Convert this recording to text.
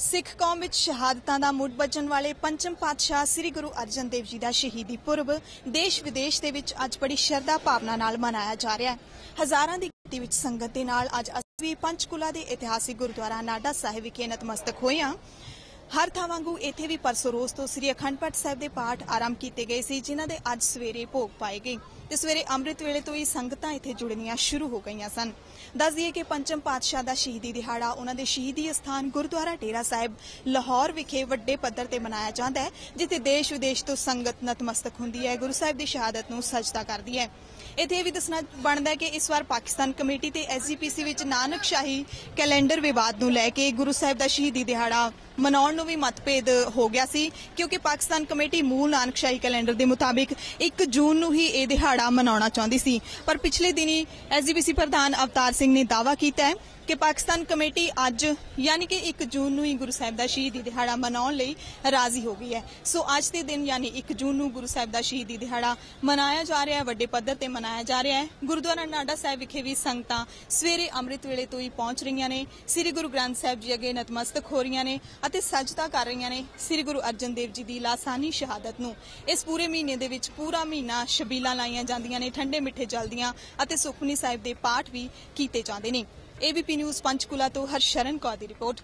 ਸਿੱਖ ਕੌਮ ਵਿੱਚ ਸ਼ਹਾਦਤਾਂ ਦਾ ਮੁੱਢ ਬੱਜਣ ਵਾਲੇ ਪੰਚਮ ਪਾਤਸ਼ਾਹ ਸ੍ਰੀ ਗੁਰੂ ਅਰਜਨ ਦੇਵ ਜੀ ਦਾ ਸ਼ਹੀਦੀ ਪੁਰਬ ਦੇਸ਼ ਵਿਦੇਸ਼ ਦੇ ਵਿੱਚ ਅੱਜ ਬੜੀ ਸ਼ਰਧਾ ਭਾਵਨਾ ਨਾਲ ਮਨਾਇਆ ਜਾ ਰਿਹਾ ਹੈ। ਹਜ਼ਾਰਾਂ ਦੀ ਗਿਣਤੀ ਵਿੱਚ ਸੰਗਤ ਦੇ ਨਾਲ ਅੱਜ ਅਸੀਂ ਵੀ ਪੰਚਕੁਲਾ ਦੇ ਇਤਿਹਾਸਿਕ ਗੁਰਦੁਆਰਾ ਨਾਡਾ ਸਾਹਿਬ ਵਿਖੇ ਨਤਮਸਤਕ ਹੋਏ ਹਾਂ। ਹਰ ਥਾਂ ਵਾਂਗੂ ਇੱਥੇ ਵੀ ਪਰਸੋਂ ਰੋਜ਼ ਤੋਂ ਸ੍ਰੀ ਅਖੰਡ ਪਾਠ ਸਾਹਿਬ ਦੇ ਪਾਠ ਆਰੰਭ ਕੀਤੇ ਗਏ ਸੀ, ਜਿਨ੍ਹਾਂ ਦੇ ਅੱਜ ਸਵੇਰੇ ਭੋਗ ਪਾਏ ਗਏ। ਤੇ ਸਵੇਰੇ ਅੰਮ੍ਰਿਤ ਵੇਲੇ ਤੋਂ ਹੀ ਸੰਗਤਾਂ ਇੱਥੇ ਜੁੜਨੀਆਂ ਸ਼ੁਰੂ ਹੋ ਗਈਆਂ ਸਨ। ਦੱਸ ਦਈਏ ਕਿ ਪੰਚਮ ਪਾਤਸ਼ਾਹ ਦਾ ਸ਼ਹੀਦੀ ਦਿਹਾੜਾ ਉਹਨਾਂ ਦੇ ਸ਼ਹੀਦੀ ਅਸਥਾਨ ਗੁਰਦੁਆਰਾ ਡੇਰਾ ਸਾਹਿਬ, ਲਾਹੌਰ ਵਿਖੇ ਵੱਡੇ ਪੱਧਰ ਤੇ ਮਨਾਇਆ ਜਾਂਦਾ ਹੈ, ਜਿੱਥੇ ਦੇਸ਼ ਵਿਦੇਸ਼ ਤੋਂ ਸੰਗਤ ਨਤਮਸਤਕ ਹੁੰਦੀ ਹੈ, ਗੁਰੂ ਸਾਹਿਬ ਦੀ ਸ਼ਹਾਦਤ ਨੂੰ ਸਜਦਾ ਕਰਦੀ ਹੈ। ਇੱਥੇ ਇਹ ਵੀ ਦੱਸਣਾ ਬਣਦਾ ਹੈ ਕਿ ਇਸ ਵਾਰ ਪਾਕਿਸਤਾਨ ਕਮੇਟੀ ਤੇ ਐਸਜੀਪੀਸੀ ਵਿੱਚ ਨਾਨਕ ਸ਼ਾਹੀ ਕੈਲੰਡਰ ਵਿਵਾਦ ਨੂੰ ਲੈ ਕੇ ਗੁਰੂ ਸਾਹਿਬ ਦਾ ਸ਼ਹੀਦੀ ਦਿਹਾੜਾ ਮਨਾਉਣ ਨੂੰ ਵੀ ਮਤਭੇਦ ਹੋ ਗਿਆ ਸੀ, ਕਿਉਂਕਿ ਪਾਕਿਸਤਾਨ ਕਮੇਟੀ ਮੂਲ ਨਾਨਕ ਸ਼ਾਹੀ ਕੈਲੰਡਰ ਦੇ ਮੁਤਾਬਿਕ 1 ਜੂਨ ਨੂੰ ਹੀ ਇਹ ਦਿਹਾੜਾ ਮਨਾਉਣਾ ਚਾਹੁੰਦੀ ਸੀ। ਪਰ ਪਿਛਲੇ ਦਿਨੀ ਐਸਜੀਪੀਸੀ ਪ੍ਰਧਾਨ ਅਵਤਾਰ ਸਿੰਘ ਨੇ ਦਾਅਵਾ ਕੀਤਾ ਹੈ ਕਿ ਪਾਕਿਸਤਾਨ ਕਮੇਟੀ ਅੱਜ ਯਾਨੀ ਕਿ 1 ਜੂਨ ਨੂੰ ਹੀ ਗੁਰੂ ਸਾਹਿਬ ਦਾ ਸ਼ਹੀਦੀ ਦਿਹਾੜਾ ਮਨਾਉਣ ਲਈ ਰਾਜ਼ੀ ਹੋ ਗਈ ਹੈ। ਸੋ ਅੱਜ ਦੇ ਦਿਨ ਯਾਨੀ 1 ਜੂਨ ਨੂੰ ਗੁਰੂ ਸਾਹਿਬ ਦਾ ਸ਼ਹੀਦੀ ਦਿਹਾੜਾ ਮਨਾਇਆ ਜਾ ਰਿਹਾ ਹੈ, ਵੱਡੇ ਪੱਧਰ ਤੇ ਮਨਾਇਆ ਜਾ ਰਿਹਾ ਹੈ। ਗੁਰਦੁਆਰਾ ਨਾਡਾ ਸਾਹਿਬ ਵਿਖੇ ਵੀ ਸੰਗਤਾਂ ਸਵੇਰੇ ਅੰਮ੍ਰਿਤ ਵੇਲੇ ਤੋਂ ਹੀ ਪਹੁੰਚ ਰਹੀਆਂ ਨੇ। ਸ੍ਰੀ ਗੁਰੂ ਗ੍ਰੰਥ ਸਾਹਿਬ ਜੀ ਅੱਗੇ ਨਤਮਸਤਕ ਹੋ ਰਹੀਆਂ ਨੇ ਅਤੇ ਸਜਦਾ ਕਰ ਰਹੀਆਂ ਨੇ ਸ੍ਰੀ ਗੁਰੂ ਅਰਜਨ ਦੇਵ ਜੀ ਦੀ ਲਾਸਾਨੀ ਸ਼ਹਾਦਤ ਨੂੰ। ਇਸ ਪੂਰੇ ਮਹੀਨੇ ਦੇ ਵਿੱਚ ਪੂਰਾ ਮਹੀਨਾ ਸ਼ਬੀਲਾ ਲਾਈਆਂ ਜਾਂਦੀਆਂ ਨੇ, ਠੰਡੇ ਮਿੱਠੇ ਜਲਦੀਆਂ ਅਤੇ ਸੁਖਮਨੀ ਸਾਹਿਬ ਦੇ ਪਾਠ ਵੀ ਕੀਤੇ ਜਾਂਦੇ ਨੇ। ਏਬੀਪੀ ਨਿਊਜ਼ ਪੰਚਕੁਲਾ ਤੋਂ ਹਰਸ਼ਰਨ ਕੌਰ ਦੀ ਰਿਪੋਰਟ।